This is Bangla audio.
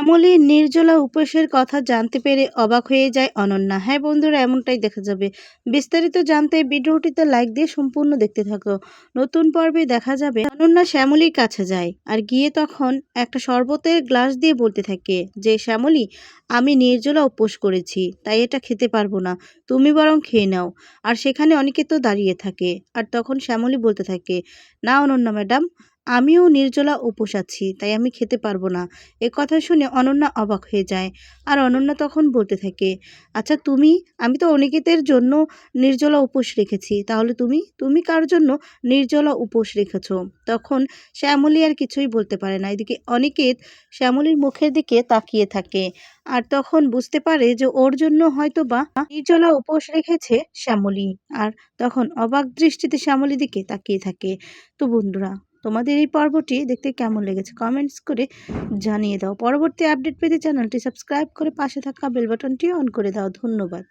শ্যামলী নির্জলা উপোসের কথা জানতে পেরে অবাক হয়ে যায় অনন্যা। হ্যাঁ বন্ধুরা, এমনটাই দেখা যাবে। বিস্তারিত জানতে ভিডিওটিতে লাইক দিয়ে সম্পূর্ণ দেখতে থাকো। নতুন পর্বে দেখা যাবে অনন্যা শ্যামলীর কাছে যায় আর গিয়ে তখন একটা শরবতের গ্লাস দিয়ে বলতে থাকে যে, শ্যামলী, আমি নির্জলা উপোস করেছি, তাই এটা খেতে পারব না। তুমি বরং খেয়ে নাও। আর সেখানে অনেকে তো দাঁড়িয়ে থাকে। আর তখন শ্যামলী বলতে থাকে, না অনন্যা ম্যাডাম আমিও নির্জলা উপোস আছি, তাই আমি খেতে পারব না। এ কথা শুনে অনন্যা অবাক হয়ে যায়। আর অনন্যা তখন বলতে থাকে আচ্ছা তুমি? আমি তো অনিকেতের জন্য নির্জলা উপোস রেখেছি। তাহলে তুমি? তুমি কার জন্য নির্জলা উপোস রেখেছ? তখন শ্যামলী আর কিছুই বলতে পারে না। এদিকে অনিকেত শ্যামলীর মুখের দিকে তাকিয়ে থাকে। আর তখন বুঝতে পারে যে ওর জন্য হয়তো বা নির্জলা উপোস রেখেছে শ্যামলী। আর তখন অবাক দৃষ্টিতে শ্যামলী দিকে তাকিয়ে থাকে। তো বন্ধুরা তোমাদের এই পর্বটি দেখতে কেমন লেগেছে কমেন্টস করে জানিয়ে দাও। পরবর্তী আপডেট পেতে চ্যানেলটি সাবস্ক্রাইব করে পাশে থাকা বেল বাটনটি অন করে দাও। ধন্যবাদ।